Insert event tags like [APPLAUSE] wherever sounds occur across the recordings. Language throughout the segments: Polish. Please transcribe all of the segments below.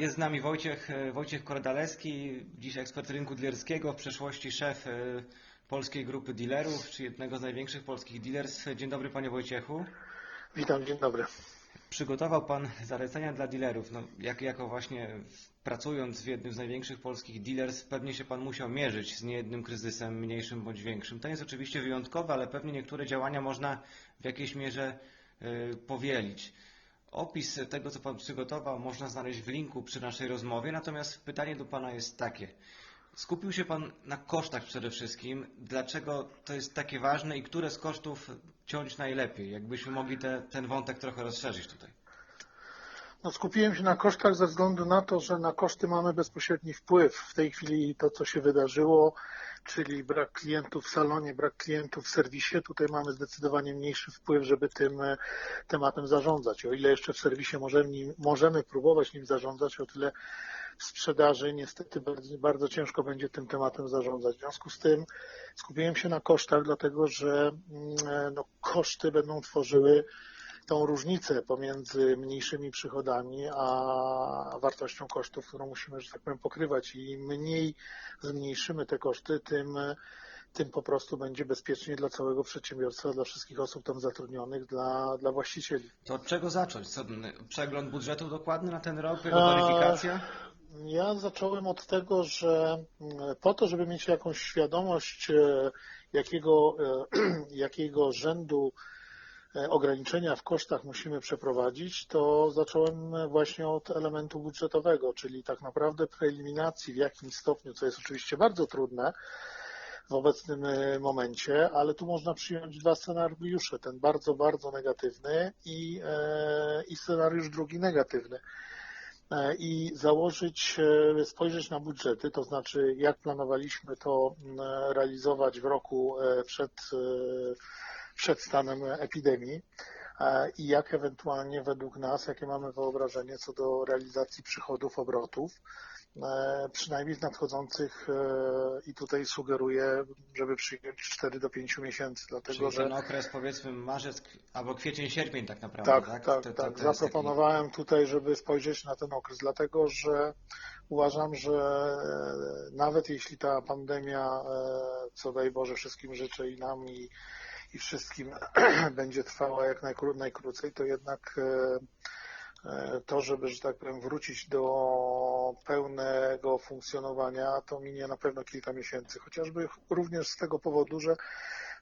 Jest z nami Wojciech, e, Wojciech Kordalewski, dziś ekspert rynku dealerskiego, w przeszłości szef e, polskiej grupy dealerów, czy jednego z największych polskich dealerstw. Dzień dobry panie Wojciechu. Witam, dzień dobry. Przygotował pan zalecenia dla dealerów. No, jak, jako właśnie pracując w jednym z największych polskich dealers, pewnie się pan musiał mierzyć z niejednym kryzysem, mniejszym bądź większym. Ten jest oczywiście wyjątkowy, ale pewnie niektóre działania można w jakiejś mierze y, powielić. Opis tego, co Pan przygotował, można znaleźć w linku przy naszej rozmowie, natomiast pytanie do Pana jest takie. Skupił się Pan na kosztach przede wszystkim. Dlaczego to jest takie ważne i które z kosztów ciąć najlepiej? Jakbyśmy mogli te, ten wątek trochę rozszerzyć tutaj. No, skupiłem się na kosztach ze względu na to, że na koszty mamy bezpośredni wpływ. W tej chwili to, co się wydarzyło, czyli brak klientów w salonie, brak klientów w serwisie, tutaj mamy zdecydowanie mniejszy wpływ, żeby tym e, tematem zarządzać. O ile jeszcze w serwisie możemy, możemy próbować nim zarządzać, o tyle w sprzedaży niestety bardzo, bardzo ciężko będzie tym tematem zarządzać. W związku z tym skupiłem się na kosztach, dlatego że mm, e, no, koszty będą tworzyły tą różnicę pomiędzy mniejszymi przychodami a wartością kosztów, którą musimy, że tak powiem, pokrywać. I im mniej zmniejszymy te koszty, tym, tym po prostu będzie bezpiecznie dla całego przedsiębiorstwa, dla wszystkich osób tam zatrudnionych, dla, dla właścicieli. To od czego zacząć? Co, przegląd budżetu dokładny na ten rok, jego weryfikacja? Ja zacząłem od tego, że po to, żeby mieć jakąś świadomość, e, jakiego, e, [CLEARS THROAT] jakiego rzędu ograniczenia w kosztach musimy przeprowadzić, to zacząłem właśnie od elementu budżetowego, czyli tak naprawdę preeliminacji w jakimś stopniu, co jest oczywiście bardzo trudne w obecnym e, momencie, ale tu można przyjąć dwa scenariusze, ten bardzo, bardzo negatywny i, e, i scenariusz drugi negatywny. I założyć, spojrzeć na budżety, to znaczy jak planowaliśmy to realizować w roku przed przed stanem epidemii e, i jak ewentualnie według nas, jakie mamy wyobrażenie co do realizacji przychodów, obrotów, e, przynajmniej w nadchodzących e, i tutaj sugeruję, żeby przyjąć 4 do 5 miesięcy, dlatego Czyli że... ten okres powiedzmy marzec albo kwiecień, sierpień tak naprawdę, tak? Tak, tak, to, tak. to, to Zaproponowałem taki... tutaj, żeby spojrzeć na ten okres, dlatego że uważam, że nawet jeśli ta pandemia, co daj Boże wszystkim życzę i nam i i wszystkim [CLEARS THROAT] będzie trwała jak najkró najkrócej, to jednak e, e, to, żeby, że tak powiem, wrócić do pełnego funkcjonowania, to minie na pewno kilka miesięcy, chociażby również z tego powodu, że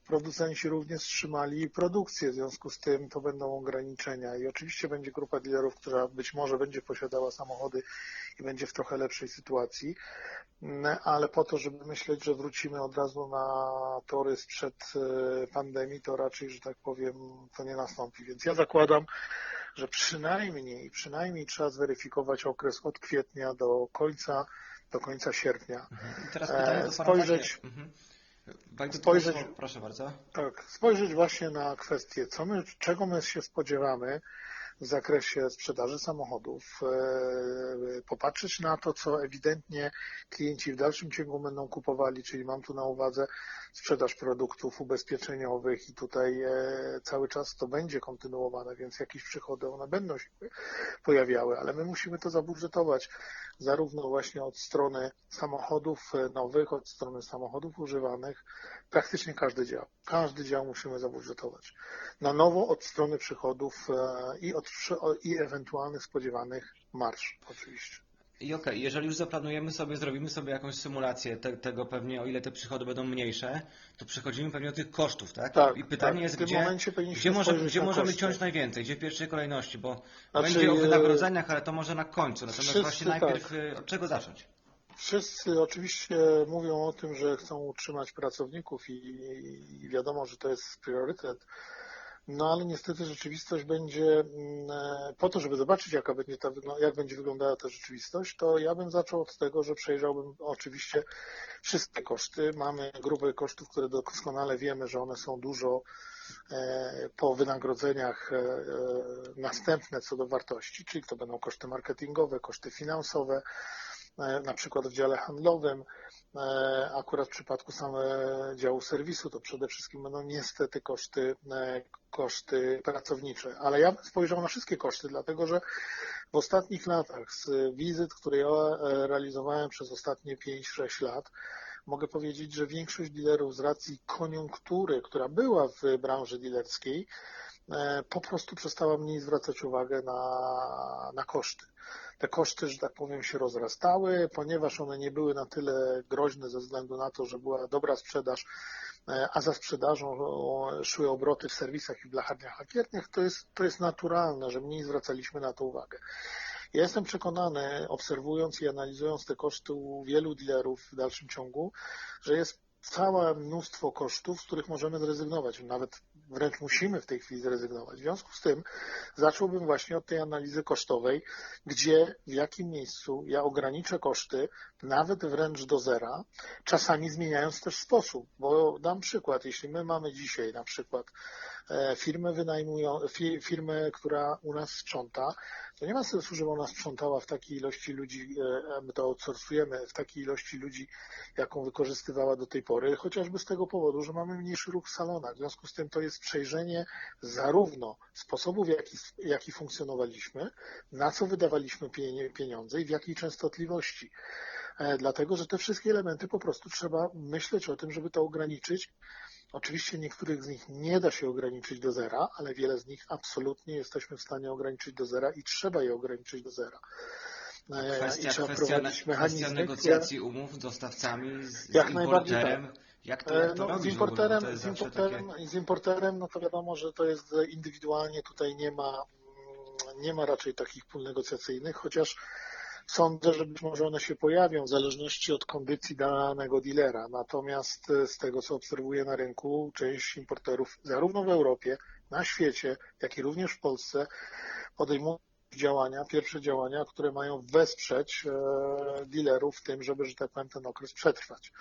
producenci również wstrzymali produkcję, w związku z tym to będą ograniczenia i oczywiście będzie grupa dealerów, która być może będzie posiadała samochody i będzie w trochę lepszej sytuacji, ale po to, żeby myśleć, że wrócimy od razu na tory sprzed e, pandemii, to raczej, że tak powiem, to nie nastąpi. Więc ja zakładam, że przynajmniej, przynajmniej trzeba zweryfikować okres od kwietnia do końca, do końca sierpnia. Mhm. I teraz pytanie do spojrzeć, takie... mhm. Panie spojrzeć, proszę bardzo. Tak, spojrzeć właśnie na kwestię, co my, czego my się spodziewamy w zakresie sprzedaży samochodów, e, popatrzeć na to, co ewidentnie klienci w dalszym ciągu będą kupowali, czyli mam tu na uwadze sprzedaż produktów ubezpieczeniowych i tutaj e, cały czas to będzie kontynuowane, więc jakieś przychody one będą się pojawiały, ale my musimy to zabudżetować zarówno właśnie od strony samochodów e, nowych, od strony samochodów używanych, praktycznie każdy dział. Każdy dział musimy zabudżetować. Na nowo od strony przychodów i od i ewentualnych spodziewanych marsz oczywiście. I okej, okay, jeżeli już zaplanujemy sobie, zrobimy sobie jakąś symulację te, tego pewnie, o ile te przychody będą mniejsze, to przechodzimy pewnie do tych kosztów, tak? tak I pytanie tak. jest, gdzie, gdzie, może, gdzie możemy koszty. ciąć najwięcej, gdzie w pierwszej kolejności, bo znaczy, będzie o wynagrodzeniach, ale to może na końcu, natomiast wszyscy, właśnie najpierw tak. od czego zacząć? Wszyscy oczywiście mówią o tym, że chcą utrzymać pracowników i, i wiadomo, że to jest priorytet, no ale niestety rzeczywistość będzie, mm, e, po to, żeby zobaczyć, jaka będzie ta, jak będzie wyglądała ta rzeczywistość, to ja bym zaczął od tego, że przejrzałbym oczywiście wszystkie koszty. Mamy grupę kosztów, które doskonale wiemy, że one są dużo e, po wynagrodzeniach e, następne co do wartości, czyli to będą koszty marketingowe, koszty finansowe, na przykład w dziale handlowym, e, akurat w przypadku samego działu serwisu, to przede wszystkim będą niestety koszty, e, koszty pracownicze. Ale ja bym spojrzał na wszystkie koszty, dlatego że w ostatnich latach z wizyt, które ja e, realizowałem przez ostatnie 5-6 lat, mogę powiedzieć, że większość dealerów z racji koniunktury, która była w branży dealerskiej, e, po prostu przestała mniej zwracać uwagę na, na koszty. Te koszty, że tak powiem, się rozrastały, ponieważ one nie były na tyle groźne ze względu na to, że była dobra sprzedaż, e, a za sprzedażą szły obroty w serwisach i blacharniach lakierniach, to jest, to jest naturalne, że mniej zwracaliśmy na to uwagę. Ja jestem przekonany, obserwując i analizując te koszty u wielu dealerów w dalszym ciągu, że jest całe mnóstwo kosztów, z których możemy zrezygnować. Nawet wręcz musimy w tej chwili zrezygnować. W związku z tym zacząłbym właśnie od tej analizy kosztowej, gdzie, w jakim miejscu ja ograniczę koszty, nawet wręcz do zera, czasami zmieniając też sposób. Bo dam przykład, jeśli my mamy dzisiaj na przykład e, firmę wynajmują, firmę, która u nas sprząta, to nie ma sensu, żeby ona sprzątała w takiej ilości ludzi, e, my to outsourcujemy, w takiej ilości ludzi, jaką wykorzystywała do tej pory, chociażby z tego powodu, że mamy mniejszy ruch w salonach. W związku z tym to jest przejrzenie zarówno sposobu, w jaki, jaki funkcjonowaliśmy, na co wydawaliśmy pieniądze i w jakiej częstotliwości. E, dlatego, że te wszystkie elementy po prostu trzeba myśleć o tym, żeby to ograniczyć Oczywiście niektórych z nich nie da się ograniczyć do zera, ale wiele z nich absolutnie jesteśmy w stanie ograniczyć do zera i trzeba je ograniczyć do zera. E, kwestia, I trzeba kwestia, prowadzić mechanizmy, kwestia negocjacji które... umów z dostawcami, z, jak z importerem. Tak. Jak to, jak to no, z importerem, z importerem, takie... z importerem, no to wiadomo, że to jest indywidualnie, tutaj nie ma, nie ma raczej takich pól negocjacyjnych, chociaż Sądzę, że być może one się pojawią w zależności od kondycji danego dealera. Natomiast e, z tego, co obserwuję na rynku, część importerów zarówno w Europie, na świecie, jak i również w Polsce podejmują działania, pierwsze działania, które mają wesprzeć e, dealerów w tym, żeby, że tak powiem, ten okres przetrwać.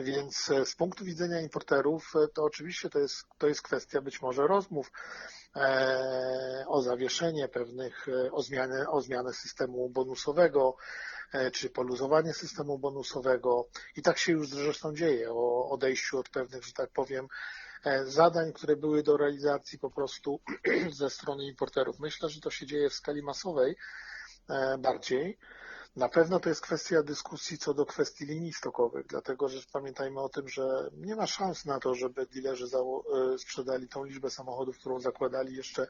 Więc e, z punktu widzenia importerów, to oczywiście to jest, to jest kwestia być może rozmów E, o zawieszenie pewnych, e, o zmianę, o zmianę systemu bonusowego, e, czy poluzowanie systemu bonusowego. I tak się już zresztą dzieje, o odejściu od pewnych, że tak powiem, zadań, które były do realizacji po prostu [CLEARS THROAT] ze strony importerów. Myślę, że to się dzieje w skali masowej bardziej. Na pewno to jest kwestia dyskusji co do kwestii linii stokowych, dlatego że pamiętajmy o tym, że nie ma szans na to, żeby dealerzy e, sprzedali tą liczbę samochodów, którą zakładali jeszcze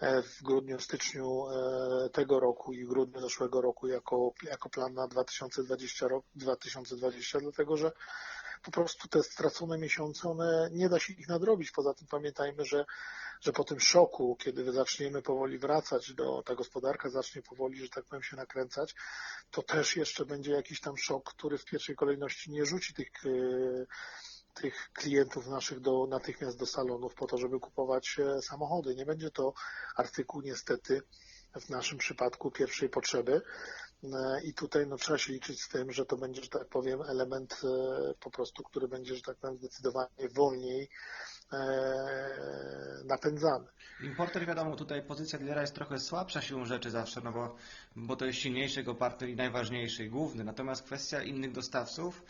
w grudniu, styczniu e, tego roku i grudniu zeszłego roku jako, jako plan na 2020 rok, 2020, dlatego że po prostu te stracone miesiące, one nie da się ich nadrobić. Poza tym pamiętajmy, że, że po tym szoku, kiedy zaczniemy powoli wracać do, ta gospodarka zacznie powoli, że tak powiem, się nakręcać, to też jeszcze będzie jakiś tam szok, który w pierwszej kolejności nie rzuci tych e, tych klientów naszych do, natychmiast do salonów po to, żeby kupować e, samochody. Nie będzie to artykuł niestety w naszym przypadku pierwszej potrzeby, E, I tutaj no, trzeba się liczyć z tym, że to będzie, że tak powiem, element e, po prostu, który będzie, że tak powiem, zdecydowanie wolniej napędzany. Importer, wiadomo, tutaj pozycja dealera jest trochę słabsza siłą rzeczy zawsze, no bo, bo to jest silniejszy jego partner i najważniejszy i główny. Natomiast kwestia innych dostawców,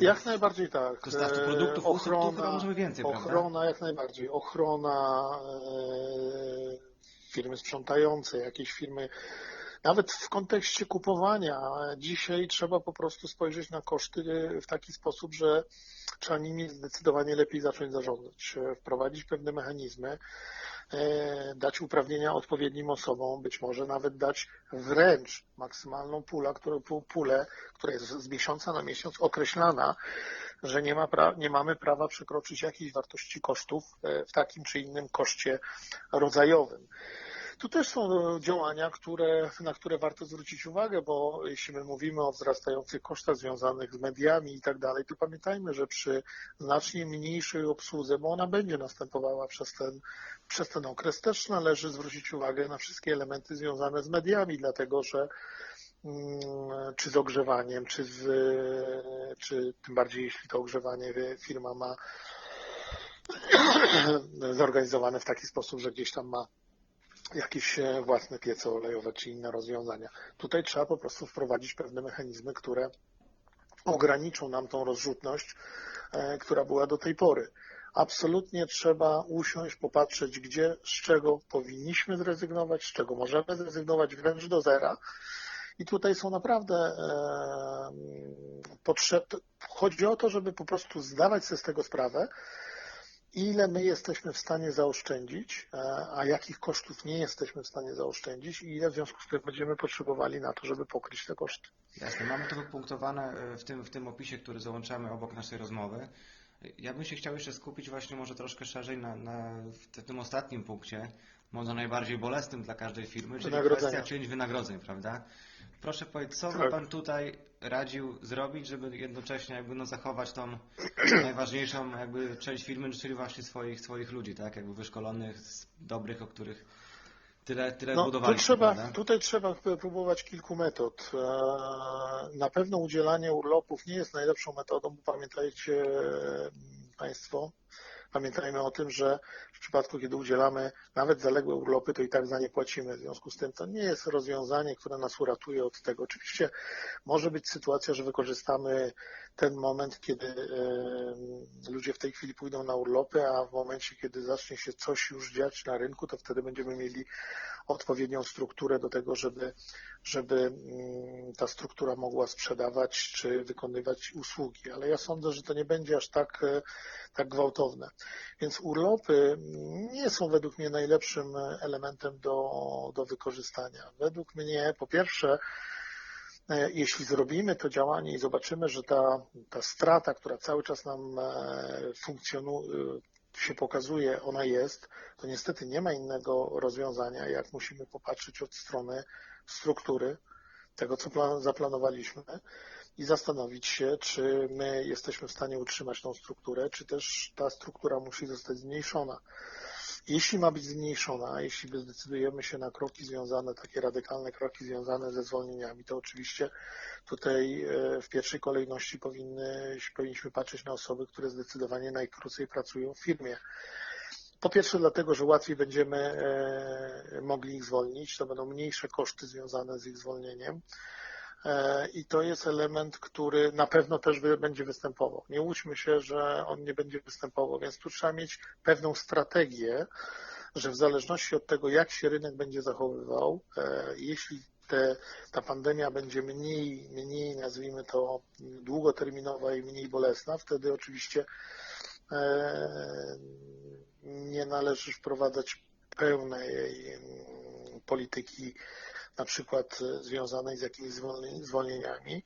jak najbardziej tak. Dostawców produktów, ochrona, usług, możemy więcej, Ochrona prawda? jak najbardziej. Ochrona, firmy sprzątające, jakieś firmy nawet w kontekście kupowania, dzisiaj trzeba po prostu spojrzeć na koszty w taki sposób, że trzeba nimi zdecydowanie lepiej zacząć zarządzać, wprowadzić pewne mechanizmy, e, dać uprawnienia odpowiednim osobom, być może nawet dać wręcz maksymalną pulę, pulę, która jest z miesiąca na miesiąc określana, że nie, ma pra, nie mamy prawa przekroczyć jakiejś wartości kosztów e, w takim czy innym koszcie rodzajowym. Tu też są e, działania, które, na które warto zwrócić uwagę, bo jeśli my mówimy o wzrastających kosztach związanych z mediami i tak dalej, to pamiętajmy, że przy znacznie mniejszej obsłudze, bo ona będzie następowała przez ten, przez ten okres, też należy zwrócić uwagę na wszystkie elementy związane z mediami, dlatego że mm, czy z ogrzewaniem, czy, z, czy tym bardziej jeśli to ogrzewanie firma ma [COUGHS] zorganizowane w taki sposób, że gdzieś tam ma jakieś e, własne piece olejowe czy inne rozwiązania. Tutaj trzeba po prostu wprowadzić pewne mechanizmy, które ograniczą nam tą rozrzutność, e, która była do tej pory. Absolutnie trzeba usiąść, popatrzeć, gdzie, z czego powinniśmy zrezygnować, z czego możemy zrezygnować wręcz do zera. I tutaj są naprawdę potrzebne. Chodzi o to, żeby po prostu zdawać sobie z tego sprawę, ile my jesteśmy w stanie zaoszczędzić, e, a jakich kosztów nie jesteśmy w stanie zaoszczędzić i ile w związku z tym będziemy potrzebowali na to, żeby pokryć te koszty. Jasne, mamy to wypunktowane e, w tym, w tym opisie, który załączamy obok naszej rozmowy. Ja bym się chciał jeszcze skupić właśnie może troszkę szerzej na, na w tym ostatnim punkcie, może najbardziej bolesnym dla każdej firmy, czyli kwestia cięć wynagrodzeń, prawda? Proszę powiedzieć, co by Tak. Pan tutaj radził zrobić, żeby jednocześnie jakby no zachować tą [CLEARS THROAT] najważniejszą jakby część firmy, czyli właśnie swoich, swoich ludzi, tak? Jakby wyszkolonych, dobrych, o których tyle, tyle No, tu budowaliśmy, trzeba, prawda? tutaj trzeba próbować kilku metod. E, Na pewno udzielanie urlopów nie jest najlepszą metodą, bo pamiętajcie e, Państwo, pamiętajmy o tym, że w przypadku, kiedy udzielamy nawet zaległe urlopy, to i tak za nie płacimy. W związku z tym to nie jest rozwiązanie, które nas uratuje od tego. Oczywiście może być sytuacja, że wykorzystamy ten moment, kiedy ludzie w tej chwili pójdą na urlopy, a w momencie, kiedy zacznie się coś już dziać na rynku, to wtedy będziemy mieli odpowiednią strukturę do tego, żeby, żeby mm, ta struktura mogła sprzedawać czy wykonywać usługi. Ale ja sądzę, że to nie będzie aż tak, e, tak gwałtowne. Więc urlopy nie są według mnie najlepszym elementem do, do wykorzystania. Według mnie, po pierwsze, e, jeśli zrobimy to działanie i zobaczymy, że ta, ta strata, która cały czas nam funkcjonuje, się pokazuje, ona jest, to niestety nie ma innego rozwiązania, jak musimy popatrzeć od strony struktury tego, co plan, zaplanowaliśmy i zastanowić się, czy my jesteśmy w stanie utrzymać tą strukturę, czy też ta struktura musi zostać zmniejszona. Jeśli ma być zmniejszona, jeśli zdecydujemy się na kroki związane, takie radykalne kroki związane ze zwolnieniami, to oczywiście tutaj e, w pierwszej kolejności powinny, powinniśmy patrzeć na osoby, które zdecydowanie najkrócej pracują w firmie. Po pierwsze dlatego, że łatwiej będziemy e, mogli ich zwolnić, to będą mniejsze koszty związane z ich zwolnieniem. E, I to jest element, który na pewno też będzie występował. Nie łudźmy się, że on nie będzie występował, więc tu trzeba mieć pewną strategię, że w zależności od tego, jak się rynek będzie zachowywał, jeśli te, ta pandemia będzie mniej, mniej, nazwijmy to, długoterminowa i mniej bolesna, wtedy oczywiście nie należy wprowadzać pełnej polityki, na przykład związanej z jakimiś zwolnieniami,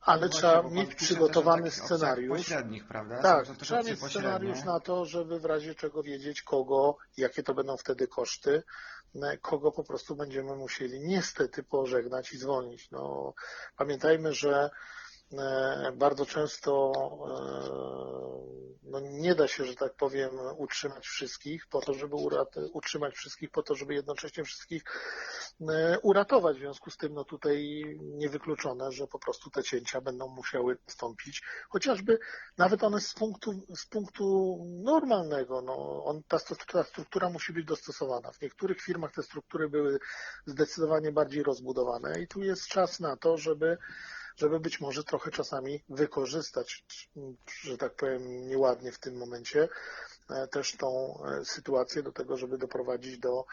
ale No trzeba właśnie, mieć przygotowany scenariusz. pośrednich, prawda? Tak, trzeba mieć pośrednie. scenariusz na to, żeby w razie czego wiedzieć kogo, jakie to będą wtedy koszty, e, kogo po prostu będziemy musieli niestety pożegnać i zwolnić. No, pamiętajmy, że e, bardzo często e, no, nie da się, że tak powiem, utrzymać wszystkich po to, żeby utrzymać wszystkich, po to, żeby jednocześnie wszystkich e, uratować. W związku z tym no tutaj niewykluczone, że po prostu te cięcia będą musiały nastąpić, chociażby nawet one z punktu, z punktu normalnego, no, on, ta, ta struktura musi być dostosowana. W niektórych firmach te struktury były zdecydowanie bardziej rozbudowane i tu jest czas na to, żeby żeby być może trochę czasami wykorzystać, że tak powiem, nieładnie w tym momencie też tą e, sytuację do tego, żeby doprowadzić do,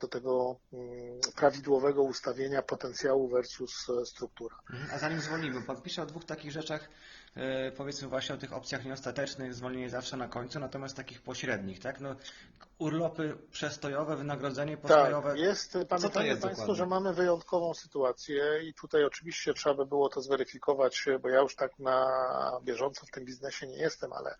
do tego mm, prawidłowego ustawienia potencjału versus e, struktura. Mhm. A zanim zwolnimy, Pan pisze o dwóch takich rzeczach, e, powiedzmy właśnie o tych opcjach nieostatecznych, zwolnienie zawsze na końcu, natomiast takich pośrednich, tak? No, urlopy przestojowe, wynagrodzenie postojowe. Tak, jest, pamiętajmy jest Państwo, dokładnie? że mamy wyjątkową sytuację i tutaj oczywiście trzeba by było to zweryfikować, bo ja już tak na bieżąco w tym biznesie nie jestem, ale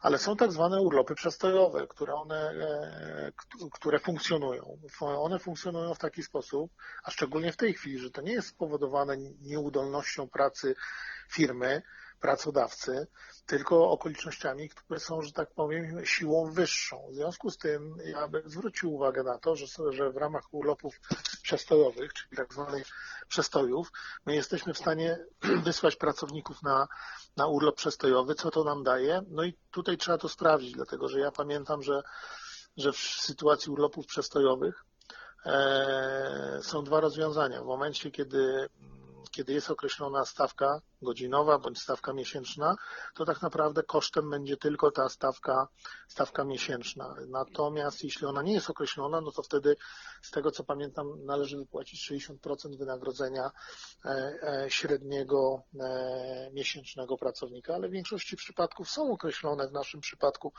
ale są tak zwane urlopy przestojowe, które one, e, które funkcjonują. One funkcjonują w taki sposób, a szczególnie w tej chwili, że to nie jest spowodowane nieudolnością pracy firmy, pracodawcy, tylko okolicznościami, które są, że tak powiem, siłą wyższą. W związku z tym ja bym zwrócił uwagę na to, że, że w ramach urlopów przestojowych, czyli tak zwanych przestojów, my jesteśmy w stanie [CLEARS THROAT] wysłać pracowników na, na urlop przestojowy. Co to nam daje? No i tutaj trzeba to sprawdzić, dlatego że ja pamiętam, że, że w sytuacji urlopów przestojowych e, są dwa rozwiązania. W momencie, kiedy, kiedy jest określona stawka godzinowa bądź stawka miesięczna, to tak naprawdę kosztem będzie tylko ta stawka, stawka miesięczna. Natomiast jeśli ona nie jest określona, no to wtedy z tego co pamiętam należy wypłacić 60% wynagrodzenia e, e, średniego e, miesięcznego pracownika, ale w większości przypadków są określone w naszym przypadku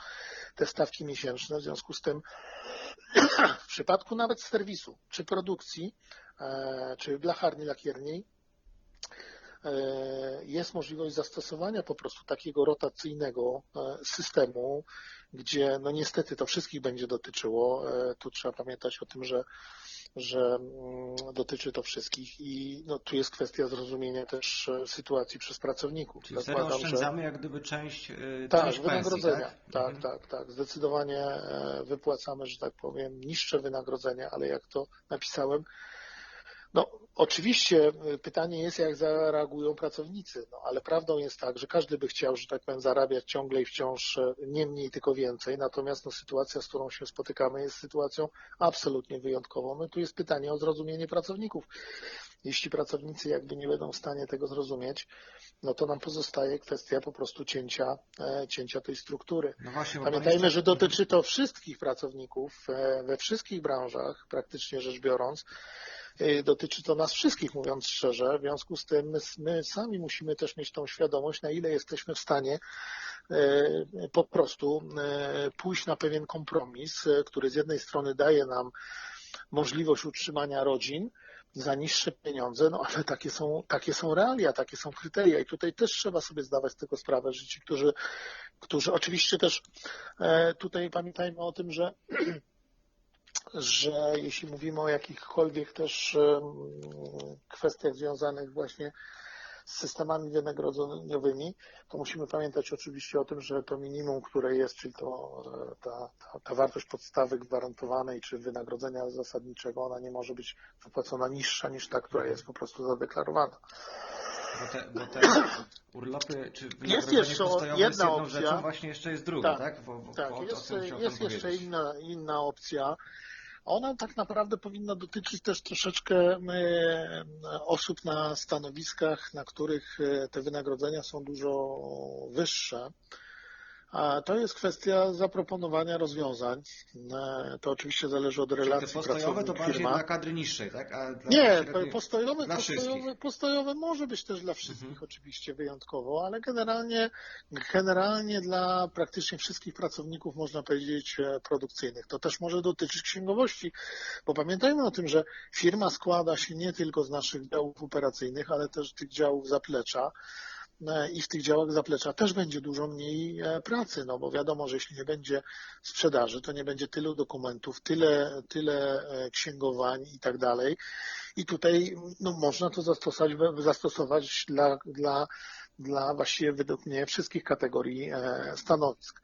te stawki miesięczne, w związku z tym [CLEARS THROAT] w przypadku nawet serwisu czy produkcji, czy blacharni lakierniej, e, jest możliwość zastosowania po prostu takiego rotacyjnego e, systemu, gdzie no niestety to wszystkich będzie dotyczyło. Tu trzeba pamiętać o tym, że, że mm, dotyczy to wszystkich i no, tu jest kwestia zrozumienia też sytuacji przez pracowników. Czyli wtedy Zakładam, że- oszczędzamy jak gdyby część, tak, część pensji, wynagrodzenia. tak? Tak, Mhm. tak, tak. Zdecydowanie e, wypłacamy, że tak powiem, niższe wynagrodzenia, ale jak to napisałem, no oczywiście e, pytanie jest, jak zareagują pracownicy, no ale prawdą jest tak, że każdy by chciał, że tak powiem, zarabiać ciągle i wciąż e, nie mniej, tylko więcej, natomiast no, sytuacja, z którą się spotykamy jest sytuacją absolutnie wyjątkową. No tu jest pytanie o zrozumienie pracowników. Jeśli pracownicy jakby nie będą w stanie tego zrozumieć, no to nam pozostaje kwestia po prostu cięcia, e, cięcia tej struktury. No właśnie, Pamiętajmy, że dotyczy to wszystkich pracowników we wszystkich branżach, praktycznie rzecz biorąc. E, Dotyczy to nas wszystkich, mówiąc szczerze. W związku z tym my, sami musimy też mieć tą świadomość, na ile jesteśmy w stanie e, po prostu e, pójść na pewien kompromis, który z jednej strony daje nam możliwość utrzymania rodzin za niższe pieniądze, no ale takie są, takie są realia, takie są kryteria i tutaj też trzeba sobie zdawać z tego sprawę, że ci, którzy, którzy oczywiście też tutaj pamiętajmy o tym, że [CLEARS THROAT] że jeśli mówimy o jakichkolwiek też kwestiach związanych właśnie z systemami wynagrodzeniowymi, to musimy pamiętać oczywiście o tym, że to minimum, które jest, czyli to e, ta, ta, ta wartość podstawy gwarantowanej czy wynagrodzenia zasadniczego, ona nie może być wypłacona niższa niż ta, która jest po prostu zadeklarowana. Bo te, bo te [COUGHS] urlopy czy Jest jeszcze jedna jest jedną opcja. rzeczą, właśnie jeszcze jest druga, Tak, tak? Bo, bo, Tak, o, o jest, jest jeszcze inna, inna opcja. Ona tak naprawdę powinna dotyczyć też troszeczkę osób na stanowiskach, na których e, te wynagrodzenia są dużo wyższe. A to jest kwestia zaproponowania rozwiązań. E, To oczywiście zależy od Czyli te relacji postojowe to bardziej pracownik-firma. dla kadry niższej, tak? Nie, średniej- postojowe, dla postojowe, postojowe może być też dla wszystkich Mhm. oczywiście wyjątkowo, ale generalnie, generalnie dla praktycznie wszystkich pracowników można powiedzieć e, produkcyjnych. To też może dotyczyć księgowości, bo pamiętajmy o tym, że firma składa się nie tylko z naszych działów operacyjnych, ale też tych działów zaplecza. E, I w tych działach zaplecza też będzie dużo mniej e, pracy, no bo wiadomo, że jeśli nie będzie sprzedaży, to nie będzie tylu dokumentów, tyle, tyle e, księgowań i tak dalej. I tutaj no, można to zastosować, zastosować dla, dla, dla właściwie według mnie wszystkich kategorii stanowisk.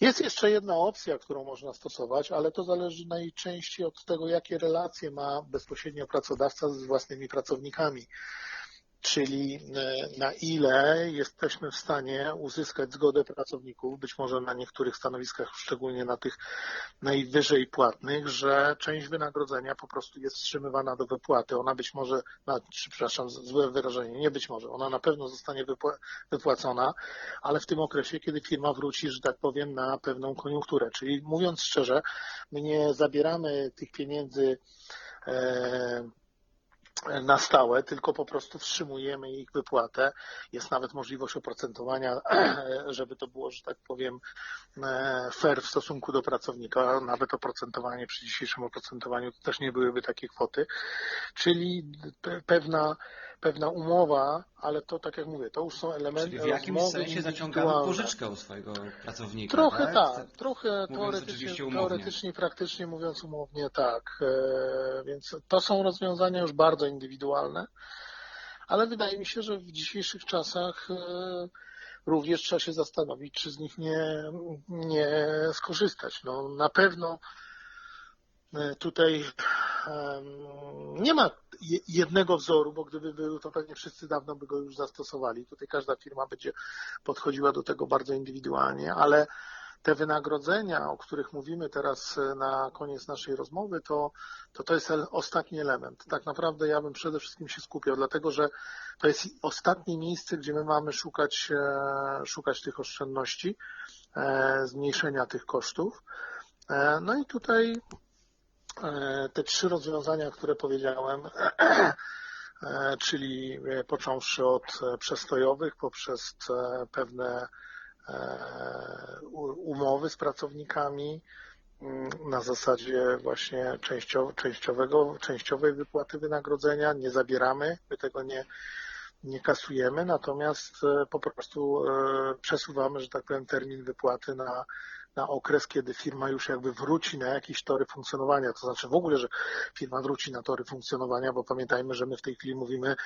Jest jeszcze jedna opcja, którą można stosować, ale to zależy najczęściej od tego, jakie relacje ma bezpośrednio pracodawca z własnymi pracownikami. Czyli e, na ile jesteśmy w stanie uzyskać zgodę pracowników, być może na niektórych stanowiskach, szczególnie na tych najwyżej płatnych, że część wynagrodzenia po prostu jest wstrzymywana do wypłaty. Ona być może, przepraszam, złe wyrażenie, nie być może, ona na pewno zostanie wypła- wypłacona, ale w tym okresie, kiedy firma wróci, że tak powiem, na pewną koniunkturę. Czyli mówiąc szczerze, my nie zabieramy tych pieniędzy e, na stałe, tylko po prostu wstrzymujemy ich wypłatę. Jest nawet możliwość oprocentowania, [CLEARS THROAT] żeby to było, że tak powiem, e, fair w stosunku do pracownika. Nawet oprocentowanie przy dzisiejszym oprocentowaniu to też nie byłyby takie kwoty. Czyli pe- pewna, pewna umowa, ale to tak jak mówię, to już są elementy Czyli w jakimś rozmowy sensie zaciągamy pożyczkę u swojego pracownika, Trochę tak? tak, trochę teoretycznie, teoretycznie, praktycznie mówiąc umownie tak. E, Więc to są rozwiązania już bardzo indywidualne, ale wydaje mi się, że w dzisiejszych czasach e, również trzeba się zastanowić, czy z nich nie, nie skorzystać. No, na pewno tutaj em, nie ma je- jednego wzoru, bo gdyby był, to pewnie wszyscy dawno by go już zastosowali. Tutaj każda firma będzie podchodziła do tego bardzo indywidualnie, ale te wynagrodzenia, o których mówimy teraz e, na koniec naszej rozmowy, to to, to jest ostatni element. Tak naprawdę ja bym przede wszystkim się skupiał, dlatego że to jest ostatnie miejsce, gdzie my mamy szukać, e, szukać tych oszczędności, e, zmniejszenia tych kosztów. E, No i tutaj e, te trzy rozwiązania, które powiedziałem, [CLEARS THROAT] e, czyli e, począwszy od e, przestojowych, poprzez e, pewne e, umowy z pracownikami mm, na zasadzie właśnie częściow, częściowego, częściowej wypłaty wynagrodzenia. Nie zabieramy, my tego nie, nie kasujemy, natomiast e, po prostu e, przesuwamy, że tak powiem, termin wypłaty na, na okres, kiedy firma już jakby wróci na jakieś tory funkcjonowania. To znaczy w ogóle, że firma wróci na tory funkcjonowania, bo pamiętajmy, że my w tej chwili mówimy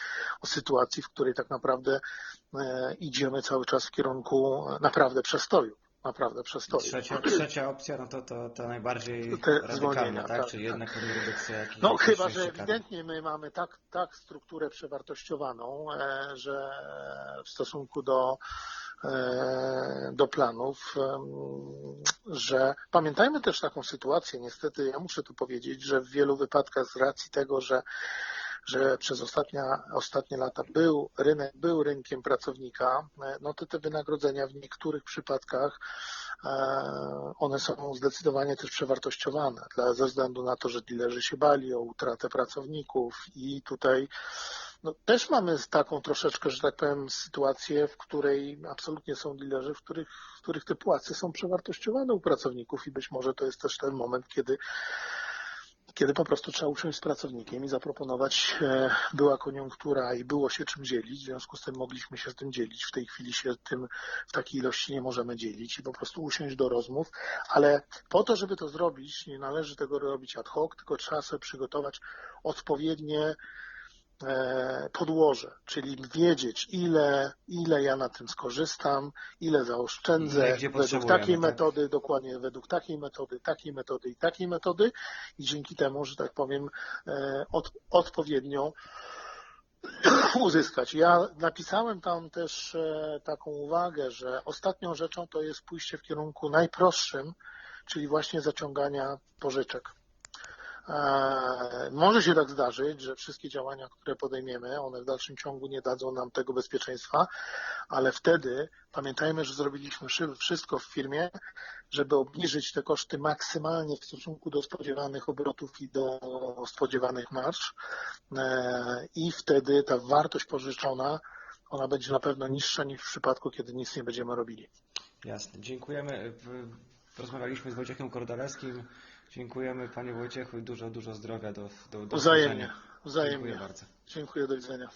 o sytuacji, w której tak naprawdę e, idziemy cały czas w kierunku e, naprawdę przestoju. Naprawdę przestoju. Trzecia, [CLEARS THROAT] trzecia opcja, no to, to, to najbardziej Te radykalna, tak? tak, Czyli tak. jednak redukcja No chyba, że ewidentnie my mamy tak, tak strukturę przewartościowaną, e, że w stosunku do, e, do planów, em, że pamiętajmy też taką sytuację, niestety ja muszę tu powiedzieć, że w wielu wypadkach z racji tego, że że przez ostatnia, ostatnie lata był rynek, był rynkiem pracownika, e, no to te wynagrodzenia w niektórych przypadkach e, one są zdecydowanie też przewartościowane dla, ze względu na to, że dealerzy się bali o utratę pracowników i tutaj no, też mamy taką troszeczkę, że tak powiem, sytuację, w której absolutnie są dealerzy, w których, w których te płace są przewartościowane u pracowników i być może to jest też ten moment, kiedy kiedy po prostu trzeba usiąść z pracownikiem i zaproponować, e, była koniunktura i było się czym dzielić, w związku z tym mogliśmy się z tym dzielić. W tej chwili się tym w takiej ilości nie możemy dzielić i po prostu usiąść do rozmów, ale po to, żeby to zrobić, nie należy tego robić ad hoc, tylko trzeba sobie przygotować odpowiednie podłoże, czyli wiedzieć, ile, ile ja na tym skorzystam, ile zaoszczędzę Ile według takiej tak? metody, dokładnie według takiej metody, takiej metody i takiej metody i dzięki temu, że tak powiem, e, od, odpowiednio [CLEARS THROAT] uzyskać. Ja napisałem tam też e, taką uwagę, że ostatnią rzeczą to jest pójście w kierunku najprostszym, czyli właśnie zaciągania pożyczek. E, Może się tak zdarzyć, że wszystkie działania, które podejmiemy, one w dalszym ciągu nie dadzą nam tego bezpieczeństwa, ale wtedy pamiętajmy, że zrobiliśmy szy- wszystko w firmie, żeby obniżyć te koszty maksymalnie w stosunku do spodziewanych obrotów i do spodziewanych marsz E, i wtedy ta wartość pożyczona, ona będzie na pewno niższa niż w przypadku, kiedy nic nie będziemy robili. Jasne. Dziękujemy. Rozmawialiśmy z Wojciechem Kordalewskim. Dziękujemy Panie Wojciechu i dużo, dużo zdrowia do, do, do Wzajemnie, wzajemnie. Dziękuję bardzo. Dziękuję, do widzenia.